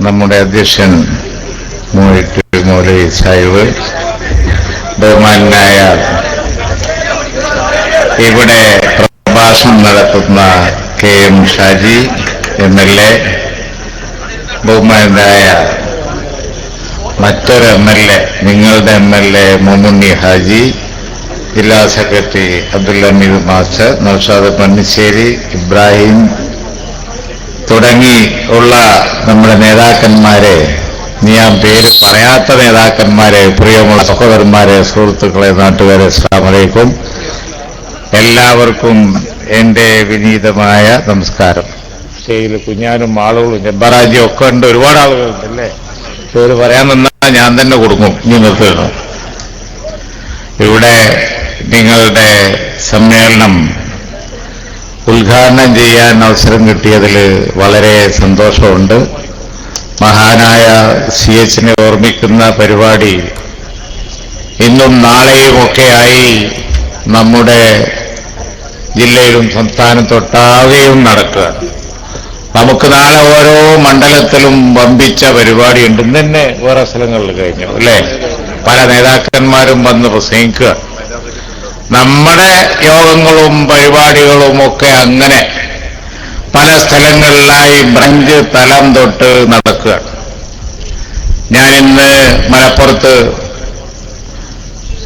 നമ്മുടെ അധ്യക്ഷൻ മൂഴിട്ട് മൗലി സാഹിബ് ബഹുമാനായ ഇവിടെ പ്രഭാഷണം നടത്തുന്ന K M Shaji M L A ബഹുമാനായ മറ്റൊരു എം എൽ എ നിങ്ങളുടെ M L A Mumunni Haji ജില്ലാ സെക്രട്ടറി അബ്ദുൽ ഹമീദ് മാസ്റ്റർ നൌഷാദ് പന്നിശ്ശേരി ഇബ്രാഹിം തുടങ്ങി ഉള്ള നമ്മുടെ നേതാക്കന്മാരെ നീ ആ പേര് പറയാത്ത നേതാക്കന്മാരെ പ്രിയമുള്ള സഹോദരന്മാരെ സുഹൃത്തുക്കളെ നാട്ടുകാരെ സ്ലാമലേക്കും എല്ലാവർക്കും എന്റെ വിനീതമായ നമസ്കാരം. സ്റ്റേജിൽ കുഞ്ഞാനും ആളുകളും ജബ്ബറാജിയും ഒക്കെ ഉണ്ട്. ഒരുപാട് ആളുകളുണ്ട് അല്ലേ? പേര് പറയാൻ നിന്നാൽ ഞാൻ തന്നെ കൊടുക്കും. നിങ്ങൾക്ക് ഇവിടെ നിങ്ങളുടെ സമ്മേളനം ഉദ്ഘാടനം ചെയ്യാൻ അവസരം കിട്ടിയതിൽ വളരെ സന്തോഷമുണ്ട്. മഹാനായ സി എച്ചിനെ ഓർമ്മിക്കുന്ന പരിപാടി ഇന്നും നാളെയുമൊക്കെയായി നമ്മുടെ ജില്ലയിലും സംസ്ഥാനത്തൊട്ടാകെയും നടക്കുക. നമുക്ക് നാളെ ഓരോ മണ്ഡലത്തിലും വമ്പിച്ച പരിപാടിയുണ്ട്. ഇന്ന് തന്നെ വേറെ സ്ഥലങ്ങളിൽ കഴിഞ്ഞു അല്ലേ? പല നേതാക്കന്മാരും വന്ന് പ്രസംഗിക്കുക. നമ്മുടെ യോഗങ്ങളും പരിപാടികളും ഒക്കെ അങ്ങനെ പല സ്ഥലങ്ങളിലായി ബ്രഞ്ച് തലം തൊട്ട് നടക്കുക. ഞാനിന്ന് മലപ്പുറത്ത്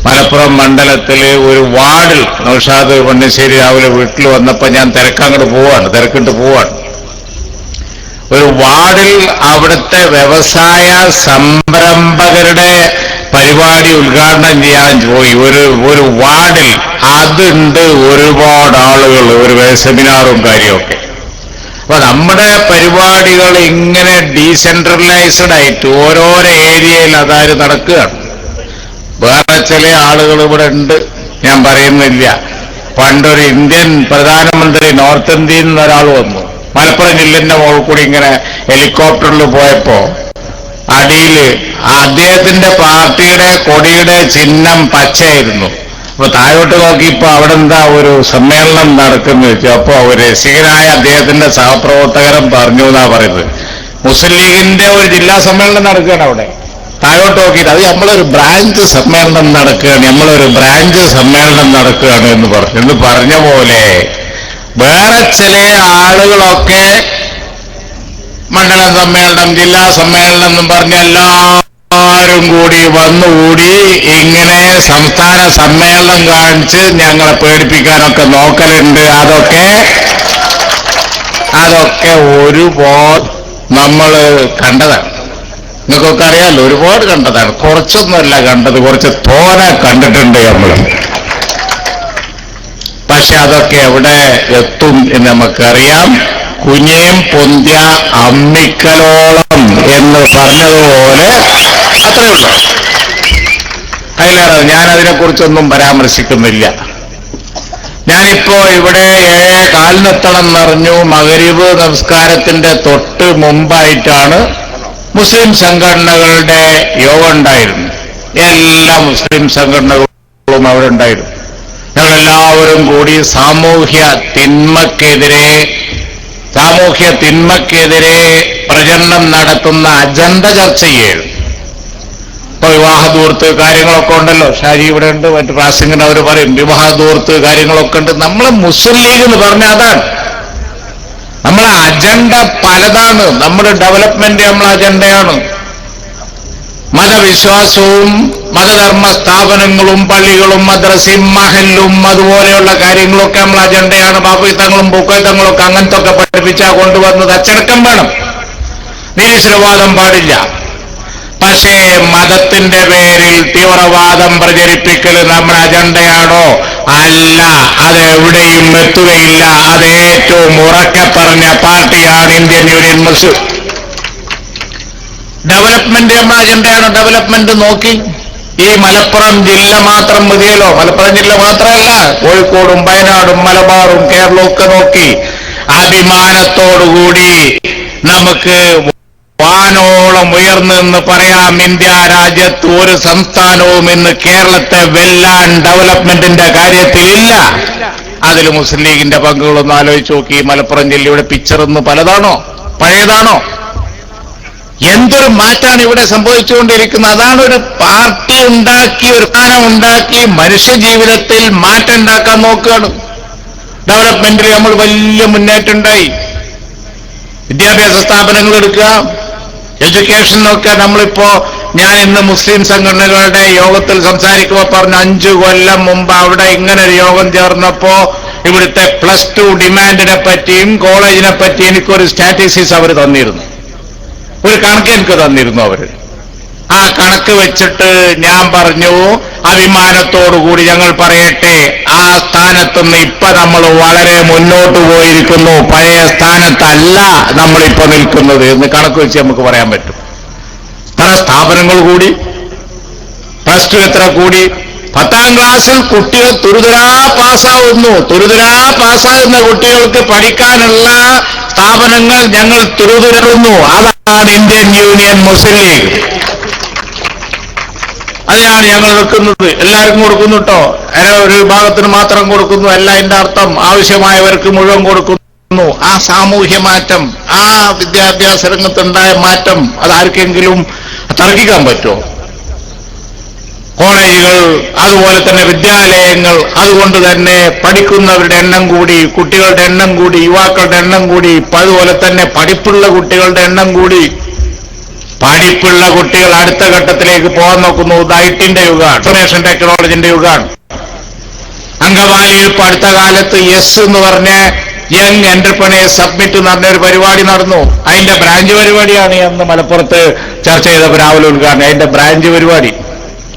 മലപ്പുറം മണ്ഡലത്തിൽ ഒരു വാർഡിൽ നൌഷാദ് പന്നിശ്ശേരി രാവിലെ വീട്ടിൽ വന്നപ്പോൾ ഞാൻ തിരക്കങ്ങോട്ട് പോവാണ് തിരക്കിട്ട് പോവാണ്. ഒരു വാർഡിൽ അവിടുത്തെ വ്യവസായ സംരംഭകരുടെ പരിപാടി ഉദ്ഘാടനം ചെയ്യാൻ പോയി. ഒരു ഒരു വാർഡിൽ അതുണ്ട് ഒരുപാട് ആളുകൾ ഒരു സെമിനാറും കാര്യമൊക്കെ. അപ്പൊ നമ്മുടെ പരിപാടികൾ ഇങ്ങനെ ഡീസെൻട്രലൈസ്ഡ് ആയിട്ട് ഓരോരോ ഏരിയയിൽ അതായത് നടക്കുകയാണ്. വേറെ ചില ആളുകൾ ഇവിടെ ഉണ്ട്. ഞാൻ പറയുന്നില്ല. പണ്ടൊരു ഇന്ത്യൻ പ്രധാനമന്ത്രി നോർത്ത് ഇന്ത്യയിൽ നിന്ന് ഒരാൾ വന്നു. മലപ്പുറം ജില്ലന്റെ മുകളിൽ കൂടി ഇങ്ങനെ ഹെലികോപ്റ്ററിൽ പോയപ്പോ അടിയിൽ അദ്ദേഹത്തിന്റെ പാർട്ടിയുടെ കൊടിയുടെ ചിഹ്നം പച്ചയായിരുന്നു. അപ്പൊ താഴോട്ട് നോക്കിയപ്പോ അവിടെ എന്താ ഒരു സമ്മേളനം നടക്കുന്നു വെച്ചു. അപ്പോ രസികനായ അദ്ദേഹത്തിന്റെ സഹപ്രവർത്തകരൻ പറഞ്ഞു എന്നാ പറയുന്നത്. മുസ്ലിം ലീഗിന്റെ ഒരു ജില്ലാ സമ്മേളനം നടക്കുകയാണ് അവിടെ. താഴോട്ട് നോക്കിയിട്ട് അത് നമ്മളൊരു ബ്രാഞ്ച് സമ്മേളനം നടക്കുകയാണ്. നമ്മളൊരു ബ്രാഞ്ച് സമ്മേളനം നടക്കുകയാണ് എന്ന് പറഞ്ഞു. എന്ന് പറഞ്ഞ പോലെ വേറെ ചില ആളുകളൊക്കെ മണ്ഡല സമ്മേളനം ജില്ലാ സമ്മേളനം എന്നും പറഞ്ഞ എല്ലാവരും കൂടി വന്നുകൂടി ഇങ്ങനെ സംസ്ഥാന സമ്മേളനം കാണിച്ച് ഞങ്ങളെ പേടിപ്പിക്കാനൊക്കെ നോക്കലുണ്ട്. അതൊക്കെ അതൊക്കെ ഒരുപാട് നമ്മൾ കണ്ടതാണ്. നിങ്ങൾക്കൊക്കെ അറിയാമല്ലോ ഒരുപാട് കണ്ടതാണ്. കുറച്ചൊന്നുമല്ല കണ്ടത് കുറച്ച് തോന കണ്ടിട്ടുണ്ട് നമ്മൾ പക്ഷെ അതൊക്കെ എവിടെ എത്തും എന്ന് നമുക്കറിയാം. കുഞ്ഞേം പൊന്ത്യ അമ്മിക്കലോളം എന്ന് പറഞ്ഞതുപോലെ അത്രയേ ഉള്ളൂ. അതിലേറെ ഞാൻ അതിനെക്കുറിച്ചൊന്നും പരാമർശിക്കുന്നില്ല. ഞാനിപ്പോ ഇവിടെ ഏഴേ കാലിനെത്തണം എന്നറിഞ്ഞു മകരീവ് നമസ്കാരത്തിന്റെ തൊട്ട് മുമ്പായിട്ടാണ് മുസ്ലിം സംഘടനകളുടെ യോഗം ഉണ്ടായിരുന്നു എല്ലാ മുസ്ലിം സംഘടനകളും അവിടെ ഉണ്ടായിരുന്നു. ഞങ്ങളെല്ലാവരും കൂടി സാമൂഹ്യ തിന്മക്കെതിരെ സാമൂഹ്യ തിന്മക്കെതിരെ പ്രചരണം നടത്തുന്ന അജണ്ട ചർച്ച ചെയ്യരുത് ഇപ്പൊ വിവാഹദൂർത്ത് കാര്യങ്ങളൊക്കെ ഉണ്ടല്ലോ. ഷാജി ഇവിടെ ഉണ്ട് മറ്റു പ്രാസിംഗിന് അവർ പറയും വിവാഹദൂർത്ത് കാര്യങ്ങളൊക്കെ ഉണ്ട്. നമ്മൾ മുസ്ലിം ലീഗ് എന്ന് പറഞ്ഞ അതാണ്. നമ്മളെ അജണ്ട പലതാണ്. നമ്മുടെ ഡെവലപ്മെന്റ് നമ്മളെ അജണ്ടയാണ്. മതവിശ്വാസവും മതധർമ്മ സ്ഥാപനങ്ങളും പള്ളികളും മദ്രസയും മഹലും അതുപോലെയുള്ള കാര്യങ്ങളൊക്കെ നമ്മൾ അജണ്ടയാണ്. പൂക്കോത്തങ്ങളും ഒക്കെ അങ്ങനത്തെ ഒക്കെ പഠിപ്പിച്ചാൽ കൊണ്ടുവന്നത് അച്ചടക്കം വേണം. നിരീശ്വരവാദം പാടില്ല. പക്ഷേ മതത്തിന്റെ പേരിൽ തീവ്രവാദം പ്രചരിപ്പിക്കൽ നമ്മുടെ അജണ്ടയാണോ? അല്ല. അത് എവിടെയും എത്തുകയില്ല. അത് ഏറ്റവും ഉറക്കെ പറഞ്ഞ പാർട്ടിയാണ് ഇന്ത്യൻ യൂണിയൻ മുസ്ലിം. ഡെവലപ്മെന്റ് നമ്മുടെ അജണ്ടയാണ് ഡെവലപ്മെന്റ് നോക്കി. ഈ മലപ്പുറം ജില്ല മാത്രം മതിയല്ലോ. മലപ്പുറം ജില്ല മാത്രമല്ല കോഴിക്കോടും വയനാടും മലബാറും കേരളവും ഒക്കെ നോക്കി. അഭിമാനത്തോടുകൂടി നമുക്ക് വാനോളം ഉയർന്നെന്ന് പറയാം. ഇന്ത്യ രാജ്യത്ത് ഒരു സംസ്ഥാനവും ഇന്ന് കേരളത്തെ വെല്ലാൻ ഡെവലപ്മെന്റിന്റെ കാര്യത്തിൽ ഇല്ല. അതിൽ മുസ്ലിം ലീഗിന്റെ പങ്കുകളൊന്ന് ആലോചിച്ച് നോക്കി. മലപ്പുറം ജില്ലയുടെ പിക്ചർ ഒന്ന് പലതാണോ? പഴയതാണോ? എന്തൊരു മാറ്റാണ് ഇവിടെ സംഭവിച്ചുകൊണ്ടിരിക്കുന്നത്? അതാണ് ഒരു പാർട്ടി ഉണ്ടാക്കി ഒരു സ്ഥാനം ഉണ്ടാക്കി മനുഷ്യ ജീവിതത്തിൽ മാറ്റം ഉണ്ടാക്കാൻ നോക്കുകയാണ്. ഡെവലപ്മെന്റിൽ നമ്മൾ വലിയ മുന്നേറ്റം ഉണ്ടായി വിദ്യാഭ്യാസ സ്ഥാപനങ്ങൾ എടുക്കുക എഡ്യൂക്കേഷൻ നോക്കുക. നമ്മളിപ്പോ ഞാൻ ഇന്ന് മുസ്ലിം സംഘടനകളുടെ യോഗത്തിൽ സംസാരിക്കുമ്പോൾ പറഞ്ഞു അഞ്ചു കൊല്ലം മുമ്പ് അവിടെ ഇങ്ങനെ ഒരു യോഗം ചേർന്നപ്പോ ഇവിടുത്തെ പ്ലസ് ടു ഡിമാൻഡിനെ പറ്റിയും കോളേജിനെ പറ്റിയും എനിക്കൊരു സ്റ്റാറ്റിസ്റ്റിക്സ് അവർ തന്നിരുന്നു. ഒരു കണക്ക് എനിക്ക് തന്നിരുന്നു അവർ. ആ കണക്ക് വെച്ചിട്ട് ഞാൻ പറഞ്ഞു അഭിമാനത്തോടുകൂടി ഞങ്ങൾ പറയട്ടെ ആ സ്ഥാനത്തുനിന്ന് ഇപ്പൊ നമ്മൾ വളരെ മുന്നോട്ട് പോയിരിക്കുന്നു. പഴയ സ്ഥാനത്തല്ല നമ്മളിപ്പോ നിൽക്കുന്നത്. എന്ന് കണക്ക് വെച്ച് നമുക്ക് പറയാൻ പറ്റും. പല സ്ഥാപനങ്ങൾ കൂടി പ്ലസ് ടു എത്ര കൂടി പത്താം ക്ലാസ്സിൽ കുട്ടികൾ തുരുതുരാ പാസ്സാവുന്നു. തുരുതുരാ പാസ്സാകുന്ന കുട്ടികൾക്ക് പഠിക്കാനുള്ള സ്ഥാപനങ്ങൾ ഞങ്ങൾ തുരുതുരുന്നു. അതാണ് ഇന്ത്യൻ യൂണിയൻ മുസ്ലിം ലീഗ്. അതിനാണ് ഞങ്ങൾ വെക്കുന്നത്. എല്ലാവർക്കും കൊടുക്കുന്നു കേട്ടോ ഒരു വിഭാഗത്തിന് മാത്രം കൊടുക്കുന്നു. അല്ല എന്റെ അർത്ഥം ആവശ്യമായവർക്ക് മുഴുവൻ കൊടുക്കുന്നു. ആ സാമൂഹ്യ മാറ്റം ആ വിദ്യാഭ്യാസ രംഗത്തുണ്ടായ മാറ്റം അതാർക്കെങ്കിലും തർക്കിക്കാൻ പറ്റുമോ? കോളേജുകൾ അതുപോലെ തന്നെ വിദ്യാലയങ്ങൾ അതുകൊണ്ട് തന്നെ പഠിക്കുന്നവരുടെ എണ്ണം കൂടി കുട്ടികളുടെ എണ്ണം കൂടി യുവാക്കളുടെ എണ്ണം കൂടി അതുപോലെ തന്നെ പഠിപ്പുള്ള കുട്ടികളുടെ എണ്ണം കൂടി. പഠിപ്പുള്ള കുട്ടികൾ അടുത്ത ഘട്ടത്തിലേക്ക് പോകാൻ നോക്കുന്നു. ഇത് ഐട്ടിന്റെ യുഗമാണ് ഇൻഫർമേഷൻ ടെക്നോളജിന്റെ യുഗമാണ്. അങ്കമാലിയിൽ ഇപ്പൊ അടുത്ത കാലത്ത് യെസ് എന്ന് പറഞ്ഞ യങ് എന്റർപ്രണേഴ്സ് സബ്മിറ്റ് എന്ന് പറഞ്ഞ ഒരു പരിപാടി നടന്നു. അതിന്റെ ബ്രാഞ്ച് പരിപാടിയാണ് അന്ന് മലപ്പുറത്ത് ചർച്ച ചെയ്ത രാവിലെ ഉദ്ഘാടനം. അതിന്റെ ബ്രാഞ്ച് പരിപാടി.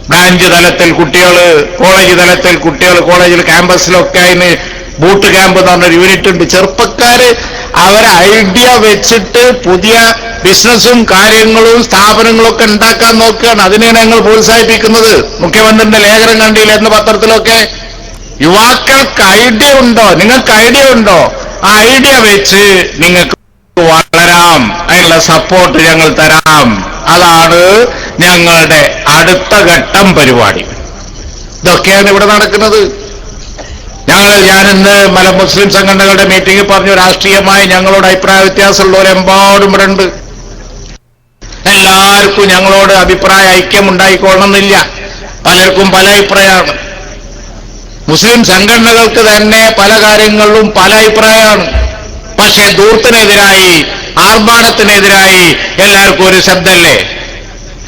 ബ്രാഞ്ച് തലത്തിൽ കുട്ടികൾ കോളേജ് തലത്തിൽ കുട്ടികൾ കോളേജിൽ ക്യാമ്പസിലൊക്കെ അതിന് ബൂട്ട് ക്യാമ്പ് എന്ന് പറഞ്ഞൊരു യൂണിറ്റ് ഉണ്ട്. ചെറുപ്പക്കാര് അവരെ ഐഡിയ വെച്ചിട്ട് പുതിയ ബിസിനസ്സും കാര്യങ്ങളും സ്ഥാപനങ്ങളും ഒക്കെ ഉണ്ടാക്കാൻ നോക്കുകയാണ്. അതിനെയാണ് ഞങ്ങൾ പ്രോത്സാഹിപ്പിക്കുന്നത്. മുഖ്യമന്ത്രിന്റെ ലേഖനം എന്ന പത്രത്തിലൊക്കെ. യുവാക്കൾക്ക് ഐഡിയ ഉണ്ടോ? നിങ്ങൾക്ക് ഐഡിയ ഉണ്ടോ? ആ ഐഡിയ വെച്ച് നിങ്ങൾക്ക് വളരാം. അതിനുള്ള സപ്പോർട്ട് ഞങ്ങൾ തരാം. അതാണ് ഞങ്ങളുടെ അടുത്ത ഘട്ടം പരിപാടി. ഇതൊക്കെയാണ് ഇവിടെ നടക്കുന്നത്. ഞങ്ങൾ ഞാനിന്ന് മല മുസ്ലിം സംഘടനകളുടെ മീറ്റിംഗിൽ പറഞ്ഞു രാഷ്ട്രീയമായി ഞങ്ങളോട് അഭിപ്രായ വ്യത്യാസമുള്ളവരെമ്പാടും ഇവിടെ ഉണ്ട്. എല്ലാവർക്കും ഞങ്ങളോട് അഭിപ്രായ ഐക്യം ഉണ്ടായിക്കൊള്ളണമെന്നില്ല. പലർക്കും പല അഭിപ്രായമാണ്. മുസ്ലിം സംഘടനകൾക്ക് തന്നെ പല കാര്യങ്ങളിലും പല അഭിപ്രായമാണ്. പക്ഷേ ദൂർത്തിനെതിരായി ആർഭാടത്തിനെതിരായി എല്ലാവർക്കും ഒരു ശബ്ദമല്ലേ?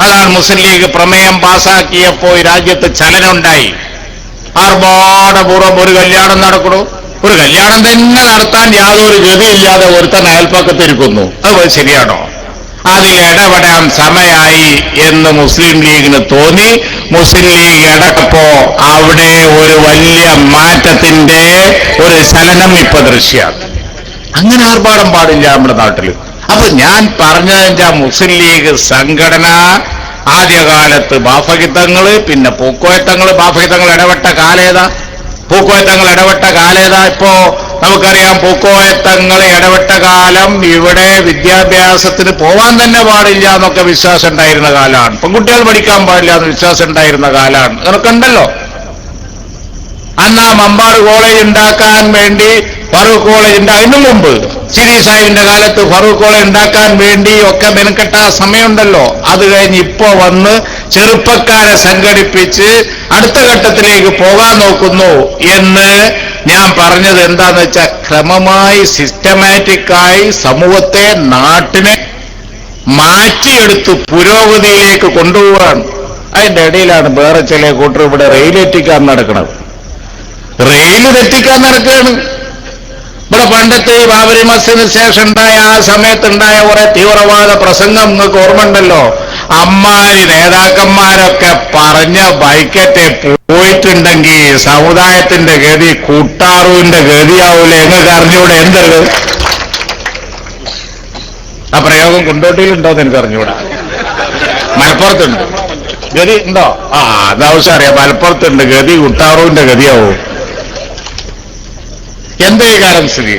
അതാണ് മുസ്ലിം ലീഗ് പ്രമേയം പാസാക്കിയപ്പോൾ രാജ്യത്ത് ചലനമുണ്ടായി. ആർഭാടപൂർവം ഒരു കല്യാണം നടക്കണു ഒരു കല്യാണം തന്നെ നടത്താൻ യാതൊരു ഗതിയില്ലാതെ ഒരുത്തൻ അയൽപ്പക്കത്തിരിക്കുന്നു അത് ശരിയാണോ? അതിൽ ഇടപെടാൻ സമയായി എന്ന് മുസ്ലിം ലീഗിന് തോന്നി. മുസ്ലിം ലീഗ് ഇടക്കപ്പോ അവിടെ ഒരു വലിയ മാറ്റത്തിന്റെ ഒരു ചലനം ഇപ്പൊ ദൃശ്യമാണ്. അങ്ങനെ ആർഭാടം പാടില്ല നമ്മുടെ നാട്ടിൽ അപ്പൊ ഞാൻ പറഞ്ഞതിന്റെ മുസ്ലിം ലീഗ് സംഘടന ആദ്യകാലത്ത് ബാഫഹിതങ്ങൾ പിന്നെ പൂക്കോയത്തങ്ങൾ. ബാഫഹിതങ്ങൾ ഇടപെട്ട കാലേതാ പൂക്കോയത്തങ്ങൾ ഇടപെട്ട കാലേതാ ഇപ്പോ നമുക്കറിയാം പൂക്കോയത്തങ്ങൾ ഇടപെട്ട കാലം ഇവിടെ വിദ്യാഭ്യാസത്തിന് പോവാൻ തന്നെ പാടില്ല എന്നൊക്കെ വിശ്വാസം ഉണ്ടായിരുന്ന കാലമാണ്. പെൺകുട്ടികൾ പഠിക്കാൻ പാടില്ല എന്ന് വിശ്വാസം ഉണ്ടായിരുന്ന കാലമാണ്. അതൊക്കെ ഉണ്ടല്ലോ. അന്ന് ആ മമ്പാട് കോളേജ് ഉണ്ടാക്കാൻ വേണ്ടി ഫറൂഖ് കോളേജ് ഉണ്ട് അതിനു മുമ്പ് സിരി സാഹിബിന്റെ കാലത്ത് ഫറൂഖ് കോളേജ് ഉണ്ടാക്കാൻ വേണ്ടി ഒക്കെ മെനക്കെട്ട സമയമുണ്ടല്ലോ. അത് കഴിഞ്ഞ് ഇപ്പോ വന്ന് ചെറുപ്പക്കാരെ സംഘടിപ്പിച്ച് അടുത്ത ഘട്ടത്തിലേക്ക് പോകാൻ നോക്കുന്നു എന്ന് ഞാൻ പറഞ്ഞത് എന്താന്ന് വെച്ചാൽ ക്രമമായി സിസ്റ്റമാറ്റിക്കായി സമൂഹത്തെ നാട്ടിനെ മാറ്റിയെടുത്ത് പുരോഗതിയിലേക്ക് കൊണ്ടുപോവാണ്. അതിന്റെ ഇടയിലാണ് വേറെ ചില കൂട്ടർ ഇവിടെ റെയിലെത്തിക്കാൻ നടക്കുന്നത് റെയിൽ തെറ്റിക്കാൻ നടക്കുകയാണ്. ഇവിടെ പണ്ടത്തെ ഈ ബാബരി മസ്ജിദിന് ശേഷം ഉണ്ടായ ആ സമയത്തുണ്ടായ കുറെ തീവ്രവാദ പ്രസംഗം നിങ്ങൾക്ക് ഓർമ്മ ഉണ്ടല്ലോ അമ്മാരി നേതാക്കന്മാരൊക്കെ പറഞ്ഞ വൈക്കത്തെ പോയിട്ടുണ്ടെങ്കിൽ സമുദായത്തിന്റെ ഗതി കൂട്ടാറുവിന്റെ ഗതിയാവൂല? നിങ്ങൾക്ക് അറിഞ്ഞൂടെ എന്തത്? ആ പ്രയോഗം കൊണ്ടോട്ടിയിലുണ്ടോ എന്ന് എനിക്ക് മലപ്പുറത്തുണ്ട്. ഗതി ഉണ്ടോ? ആ അതാവശ്യം അറിയാം. മലപ്പുറത്തുണ്ട് ഗതി കൂട്ടാറുവിന്റെ ഗതിയാവും. എന്തേ കാലം സ്ഥിതി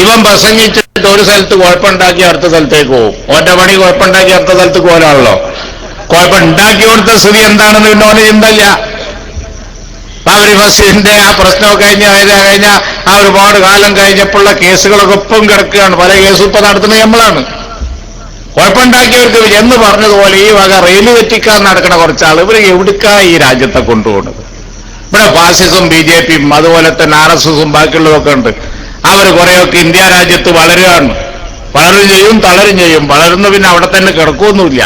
ഇവൻ പ്രസംഗിച്ചിട്ട് ഒരു സ്ഥലത്ത് കുഴപ്പമുണ്ടാക്കി അടുത്ത സ്ഥലത്തേക്ക് പോകും ഒറ്റ പണി കുഴപ്പമുണ്ടാക്കി അടുത്ത സ്ഥലത്ത് പോലാണല്ലോ കുഴപ്പമുണ്ടാക്കി കൊടുത്ത സ്ഥിതി എന്താണെന്ന് പിന്നെ ഓന് ചിന്തല്ല ബാബരി മസ്ജിദിന്റെ ആ പ്രശ്നമൊക്കെ കഴിഞ്ഞ് കഴിഞ്ഞ കഴിഞ്ഞ ആ ഒരുപാട് കാലം കഴിഞ്ഞപ്പോഴുള്ള കേസുകളൊക്കെ ഒപ്പം കിടക്കുകയാണ്. പല കേസും ഇപ്പൊ നടത്തുന്നത് നമ്മളാണ്. കുഴപ്പമുണ്ടാക്കിയവർക്ക് എന്ന് പറഞ്ഞതുപോലെ ഈ വക റെയിൽ തെറ്റിക്കാൻ നടക്കണ കുറച്ചാൾ ഇവർ എവിടുക്കാ ഈ രാജ്യത്തെ കൊണ്ടുപോകുന്നത്? ഇവിടെ ഫാസിസും ബി ജെ പിയും അതുപോലെ തന്നെ ആർ എസ് എസും ബാക്കിയുള്ളതൊക്കെ ഉണ്ട്. അവർ കുറേയൊക്കെ ഇന്ത്യ രാജ്യത്ത് വളരുകയാണ്. വളരും ചെയ്യും തളരും ചെയ്യും. വളരുന്ന പിന്നെ അവിടെ തന്നെ കിടക്കുകയൊന്നുമില്ല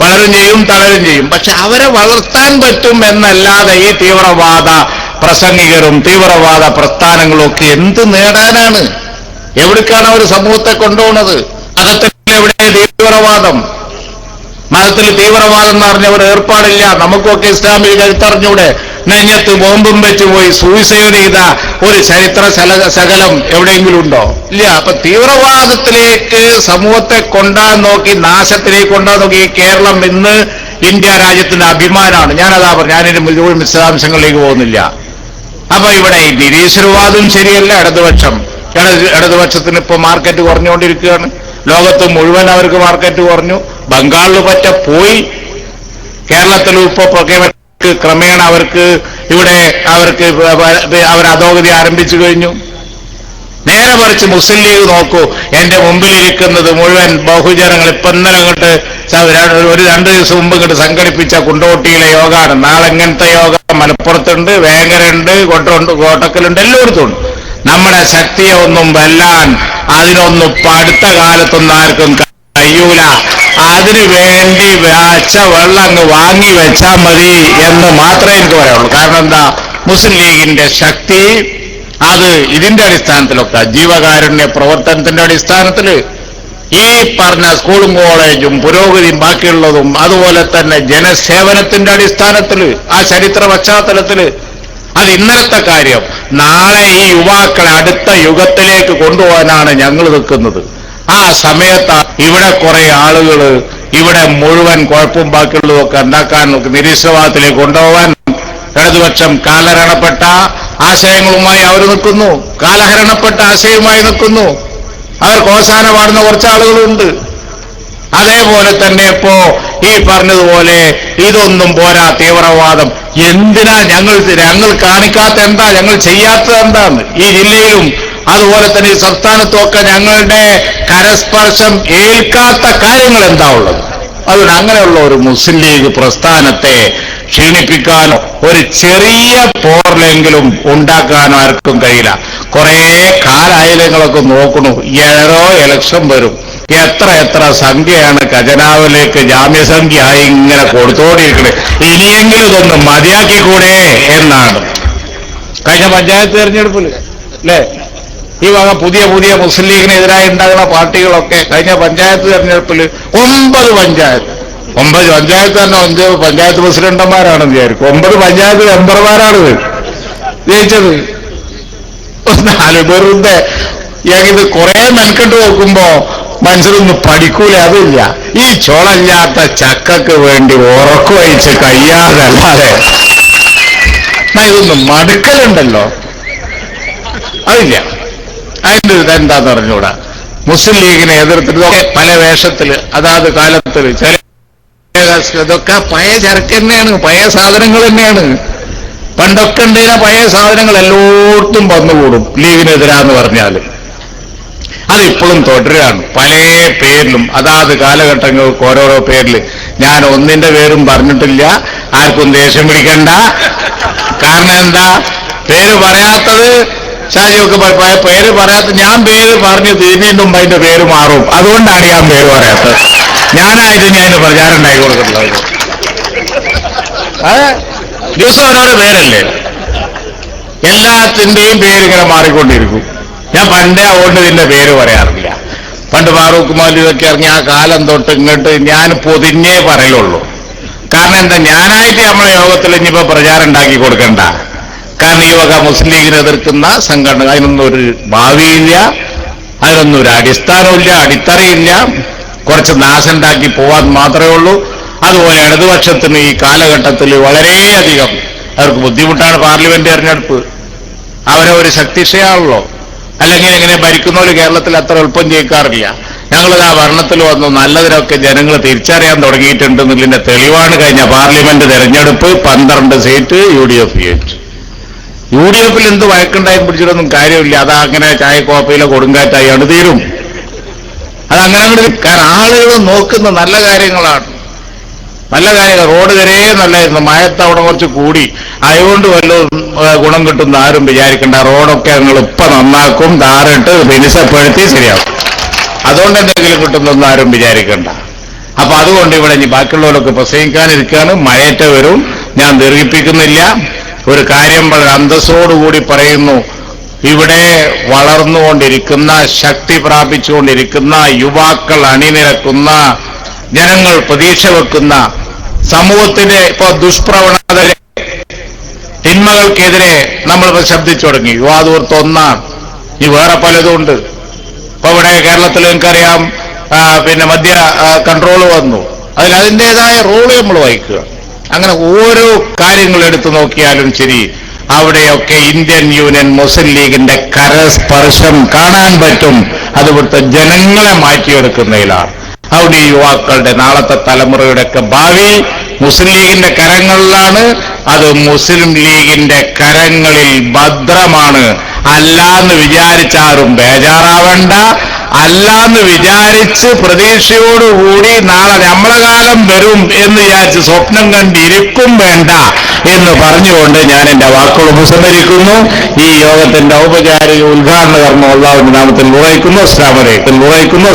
വളരും ചെയ്യും തളരും ചെയ്യും. പക്ഷെ അവരെ വളർത്താൻ പറ്റും എന്നല്ലാതെ ഈ തീവ്രവാദ പ്രസംഗികരും തീവ്രവാദ പ്രസ്ഥാനങ്ങളും ഒക്കെ എന്ത് നേടാനാണ്? എവിടേക്കാണ് അവർ സമൂഹത്തെ കൊണ്ടുപോകുന്നത്? അകത്തെ എവിടെ തീവ്രവാദം? മതത്തിൽ തീവ്രവാദം എന്ന് ഏർപ്പാടില്ല. നമുക്കൊക്കെ ഇസ്ലാമിക കഴുത്തറിഞ്ഞൂടെ. നെഞ്ഞത്ത് ബോംബും വെച്ച് പോയി സൂയിസൈഡ് ചെയ്ത ഒരു ചരിത്ര ശകലം എവിടെയെങ്കിലും ഉണ്ടോ ഇല്ല. അപ്പൊ തീവ്രവാദത്തിലേക്ക് സമൂഹത്തെ കൊണ്ടാൻ നോക്കി നാശത്തിലേക്ക് കൊണ്ടാൻ നോക്കി കേരളം ഇന്ന് ഇന്ത്യ രാജ്യത്തിന്റെ അഭിമാനമാണ് ഞാനതാ പറഞ്ഞു ഞാനിന് മുഴുവൻ വിശദാംശങ്ങളിലേക്ക് പോകുന്നില്ല. അപ്പൊ ഇവിടെ ഈ നിരീശ്വരവാദം ശരിയല്ല ഇടതുപക്ഷം. ഇടത് ഇടതുപക്ഷത്തിന് ഇപ്പൊ മാർക്കറ്റ് കുറഞ്ഞുകൊണ്ടിരിക്കുകയാണ്. ലോകത്ത് മുഴുവൻ അവർക്ക് മാർക്കറ്റ് കുറഞ്ഞു. ബംഗാളിൽ പറ്റ പോയി കേരളത്തിലും ഇപ്പൊ പ്രഖ്യാപനക്ക് ക്രമേണ അവർക്ക് ഇവിടെ അവർക്ക് അവർ അധോഗതി ആരംഭിച്ചു കഴിഞ്ഞു. നേരെ മറിച്ച് മുസ്ലിം ലീഗ് നോക്കൂ എന്റെ മുമ്പിലിരിക്കുന്നത് മുഴുവൻ ബഹുജനങ്ങൾ ഇപ്പൊ ഇന്നലെ അങ്ങോട്ട് ഒരു രണ്ട് ദിവസം മുമ്പ് ഇങ്ങോട്ട് സംഘടിപ്പിച്ച കുണ്ടോട്ടിയിലെ യോഗമാണ് നാളെ ഇങ്ങനത്തെ യോഗ മലപ്പുറത്തുണ്ട് വേങ്ങരുണ്ട് കോട്ടുണ്ട് കോട്ടക്കലുണ്ട് എല്ലായിടത്തും ഉണ്ട്. നമ്മുടെ ശക്തിയെ ഒന്നും വെല്ലാൻ അതിനൊന്നും അടുത്ത കാലത്തൊന്നും ആർക്കും കഴിയൂല. അതിനു വേണ്ടി വെച്ച വെള്ളം അങ്ങ് വാങ്ങി വെച്ചാൽ മതി എന്ന് മാത്രമേ എനിക്ക് പറയുള്ളൂ കാരണം എന്താ? മുസ്ലിം ലീഗിന്റെ ശക്തി അത് ഇതിന്റെ അടിസ്ഥാനത്തിലൊക്കെ ജീവകാരുണ്യ പ്രവർത്തനത്തിന്റെ അടിസ്ഥാനത്തിൽ ഈ പറഞ്ഞ സ്കൂളും കോളേജും പുരോഗതിയും ബാക്കിയുള്ളതും അതുപോലെ തന്നെ ജനസേവനത്തിന്റെ അടിസ്ഥാനത്തിൽ ആ ചരിത്ര പശ്ചാത്തലത്തിൽ അത് ഇന്നലത്തെ കാര്യം. നാളെ ഈ യുവാക്കളെ അടുത്ത യുഗത്തിലേക്ക് കൊണ്ടുപോകാനാണ് ഞങ്ങൾ നിൽക്കുന്നത്. ആ സമയത്ത് ഇവിടെ കുറെ ആളുകൾ ഇവിടെ മുഴുവൻ കുഴപ്പവും ബാക്കിയുള്ളതൊക്കെ ഉണ്ടാക്കാൻ നിരീശ്വരവാദത്തിലേക്ക് കൊണ്ടുപോകാൻ ഇടതുപക്ഷം കാലഹരണപ്പെട്ട ആശയങ്ങളുമായി അവർ നിൽക്കുന്നു. കാലഹരണപ്പെട്ട ആശയവുമായി നിൽക്കുന്നു. അവർ കോശാന പാടുന്ന കുറച്ച് ആളുകളുണ്ട്. അതേപോലെ തന്നെ ഇപ്പോ ഈ പറഞ്ഞതുപോലെ ഇതൊന്നും പോരാ തീവ്രവാദം. എന്തിനാ ഞങ്ങൾ ഞങ്ങൾ കാണിക്കാത്ത എന്താ ഞങ്ങൾ ചെയ്യാത്തത് എന്താന്ന് ഈ ജില്ലയിലും അതുപോലെ തന്നെ ഈ സംസ്ഥാനത്തുമൊക്കെ ഞങ്ങളുടെ കരസ്പർശം ഏൽക്കാത്ത കാര്യങ്ങൾ എന്താ ഉള്ളത് അതുകൊണ്ട് അങ്ങനെയുള്ള ഒരു മുസ്ലിം ലീഗ് പ്രസ്ഥാനത്തെ ക്ഷീണിപ്പിക്കാനോ ഒരു ചെറിയ പോറിലെങ്കിലും ഉണ്ടാക്കാനോ ആർക്കും കഴിയില്ല. കുറേ കാലായലങ്ങളൊക്കെ നോക്കണു. ഏതോ ഇലക്ഷൻ വരും. എത്ര എത്ര സംഖ്യയാണ് ഖജനാവിലേക്ക് ജാമ്യസംഖ്യ ആയി ഇങ്ങനെ കൊടുത്തോണ്ടിരിക്കുന്നത് ഇനിയെങ്കിലും ഇതൊന്ന് മതിയാക്കിക്കൂടെ എന്നാണ്. കഴിഞ്ഞ പഞ്ചായത്ത് തെരഞ്ഞെടുപ്പിൽ അല്ലേ? ഈ വക പുതിയ പുതിയ മുസ്ലിം ലീഗിനെതിരായി ഉണ്ടാകുന്ന പാർട്ടികളൊക്കെ കഴിഞ്ഞ പഞ്ചായത്ത് തെരഞ്ഞെടുപ്പിൽ ഒമ്പത് പഞ്ചായത്ത്. ഒമ്പത് പഞ്ചായത്ത് തന്നെ ഒമ്പത് പഞ്ചായത്ത് പ്രസിഡന്റുമാരാണെന്ന് വിചാരിക്കും. ഒമ്പത് പഞ്ചായത്ത് മെമ്പർമാരാണ് ജയിച്ചത്. നാല് വെറുതെ ഇത് കുറെ മെനക്കെട്ട് നോക്കുമ്പോ മനസ്സിലൊന്നും പഠിക്കൂല അതില്ല. ഈ ചോളല്ലാത്ത ചക്കക്ക് വേണ്ടി ഉറക്കുവഴിച്ച് കഴിയാതല്ലാതെ. ഇതൊന്നും മടുക്കലുണ്ടല്ലോ. അതില്ല. അതിന്റെ ഇതെന്താന്ന് പറഞ്ഞുകൂടാ മുസ്ലിം ലീഗിനെ എതിർത്തിട്ട് ഇതൊക്കെ പല വേഷത്തിൽ അതാത് കാലത്തിൽ ചില ഇതൊക്കെ പഴയ ചരക്ക് തന്നെയാണ് പഴയ സാധനങ്ങൾ തന്നെയാണ്. പണ്ടൊക്കെ ഉണ്ടായിരുന്ന പഴയ സാധനങ്ങൾ എല്ലായിടത്തും വന്നുകൂടും ലീഗിനെതിരാന്ന് പറഞ്ഞാൽ. അതിപ്പോഴും തുടരുകയാണ്. പല പേരിലും അതാത് കാലഘട്ടങ്ങൾക്ക് ഓരോരോ പേരിൽ ഞാൻ ഒന്നിന്റെ പേരും പറഞ്ഞിട്ടില്ല ആർക്കും ദേഷ്യം പിടിക്കണ്ട. കാരണം എന്താ? പേര് പറയാത്തത് ഷാജിയൊക്കെ പേര് പറയാത്ത ഞാൻ പേര് പറഞ്ഞു തീരുന്നതിന് അതിന്റെ പേര് മാറും. അതുകൊണ്ടാണ് ഞാൻ പേര് പറയാത്തത്. ഞാനായിട്ട് ഞാൻ അതിന് പ്രചാരം ഉണ്ടാക്കി അതെ ദിവസം ഓരോരോ പേരല്ലേ? എല്ലാത്തിന്റെയും പേര് ഇങ്ങനെ മാറിക്കൊണ്ടിരിക്കും. ഞാൻ പണ്ടേ അതുകൊണ്ട് ഇതിന്റെ പേര് പറയാറില്ല. പണ്ട് ഫാറൂഖ് മാലി ഇതൊക്കെ ഇറങ്ങി ആ കാലം തൊട്ട് ഇങ്ങോട്ട് ഞാൻ പൊതിഞ്ഞേ പറയലുള്ളൂ. കാരണം എന്താ ഞാനായിട്ട് നമ്മളെ യോഗത്തിൽ ഇനിയിപ്പോ പ്രചാരം ഉണ്ടാക്കി കൊടുക്കണ്ട. കാരണം ഈ വക മുസ്ലിം ലീഗിനെ എതിർക്കുന്ന സംഘടന അതിനൊന്നും ഒരു ഭാവിയില്ല അതിനൊന്നും ഒരു അടിസ്ഥാനമില്ല അടിത്തറയില്ല. കുറച്ച് നാശുണ്ടാക്കി പോവാൻ മാത്രമേ ഉള്ളൂ. അതുപോലെ ഇടതുപക്ഷത്തിന് ഈ കാലഘട്ടത്തിൽ വളരെയധികം അവർക്ക് ബുദ്ധിമുട്ടാണ് പാർലമെന്റ് തെരഞ്ഞെടുപ്പ്. അവരെ ഒരു ശക്തിക്ഷയാണല്ലോ അല്ലെങ്കിൽ എങ്ങനെ ഭരിക്കുന്നവർ കേരളത്തിൽ അത്ര എളുപ്പം ജയിക്കാറില്ല ഞങ്ങൾ ആ ഭരണത്തിൽ വന്നു നല്ലതിനൊക്കെ ജനങ്ങൾ തിരിച്ചറിയാൻ തുടങ്ങിയിട്ടുണ്ട്. എന്നുള്ളതിന്റെ തെളിവാണ് കഴിഞ്ഞ പാർലമെന്റ് തെരഞ്ഞെടുപ്പ് പന്ത്രണ്ട് സീറ്റ് യു ഡി എഫ് ജയിച്ചു. യു ഡി എഫിൽ എന്ത് വഴക്കുണ്ടായും പിടിച്ചിട്ടൊന്നും കാര്യമില്ല. അതാ അങ്ങനെ ചായക്കോപ്പയിലെ കൊടുങ്കാറ്റായി ആണ് തീരും. അതങ്ങനെ അങ്ങോട്ട് കാരണം ആളുകൾ നോക്കുന്ന നല്ല കാര്യങ്ങളാണ്. നല്ല കാര്യങ്ങൾ. റോഡ് വരെ നല്ലായിരുന്നു. മഴത്ത് അവിടെ കുറച്ച് കൂടി. അതുകൊണ്ട് വല്ലതും ഗുണം കിട്ടുന്ന ആരും വിചാരിക്കണ്ട. റോഡൊക്കെ ഞങ്ങൾ ഇപ്പൊ നന്നാക്കും. താറിട്ട് മിനുസപ്പെടുത്തി ശരിയാവും. അതുകൊണ്ട് എന്തെങ്കിലും കിട്ടുന്നൊന്നും ആരും വിചാരിക്കണ്ട. അപ്പൊ അതുകൊണ്ട് ഇവിടെ ഇനി ബാക്കിയുള്ളവരൊക്കെ പ്രസംഗിക്കാനിരിക്കുകയാണ്. മഴയറ്റ വരും. ഞാൻ ദീർഘിപ്പിക്കുന്നില്ല. ഒരു കാര്യം വളരെ അന്തസ്സോടുകൂടി പറയുന്നു. ഇവിടെ വളർന്നുകൊണ്ടിരിക്കുന്ന ശക്തി പ്രാപിച്ചുകൊണ്ടിരിക്കുന്ന യുവാക്കൾ അണിനിരക്കുന്ന ജനങ്ങൾ പ്രതീക്ഷ വെക്കുന്ന സമൂഹത്തിന്റെ ഇപ്പൊ ദുഷ്പ്രവണത തിന്മകൾക്കെതിരെ നമ്മൾ ശബ്ദിച്ചു തുടങ്ങി. യുവാദൂർത്ത് ഒന്നാണ്. ഇനി വേറെ പലതും ഉണ്ട് ഇപ്പൊ ഇവിടെ കേരളത്തിൽ നിങ്ങൾക്കറിയാം പിന്നെ മദ്യ കൺട്രോൾ വന്നു. അതിൽ അതിന്റെതായ റോൾ നമ്മൾ വഹിക്കുക. അങ്ങനെ ഓരോ കാര്യങ്ങൾ എടുത്തു നോക്കിയാലും ശരി അവിടെയൊക്കെ ഇന്ത്യൻ യൂണിയൻ മുസ്ലിം ലീഗിന്റെ കരസ്പർശം കാണാൻ പറ്റും. അതുപോലത്തെ ജനങ്ങളെ മാറ്റിയെടുക്കുന്നതിലാണ്. അവിടെ യുവാക്കളുടെ നാളത്തെ തലമുറയുടെയൊക്കെ ഭാവി മുസ്ലിം ലീഗിന്റെ കരങ്ങളിലാണ് അത് മുസ്ലിം ലീഗിന്റെ കരങ്ങളിൽ ഭദ്രമാണ്. അല്ലാന്ന് വിചാരിച്ചാരും ബേജാറാവണ്ട. അല്ലാന്ന് വിചാരിച്ച് പ്രതീക്ഷയോടുകൂടി നാളെ നമ്മളെ കാലം വരും എന്ന് വിചാരിച്ച് സ്വപ്നം കണ്ടിരിക്കും വേണ്ട എന്ന് പറഞ്ഞുകൊണ്ട് ഞാൻ എന്റെ വാക്കുകൾ ഉപസംഹരിക്കുന്നു. ഈ യോഗത്തിന്റെ ഔപചാരിക ഉദ്ഘാടന കർമ്മം ഉള്ളവരുടെ നാമത്തിൽ നിർവഹിക്കുന്നു. അസ്ലാമലൈക്കും നിർവഹിക്കുന്നു.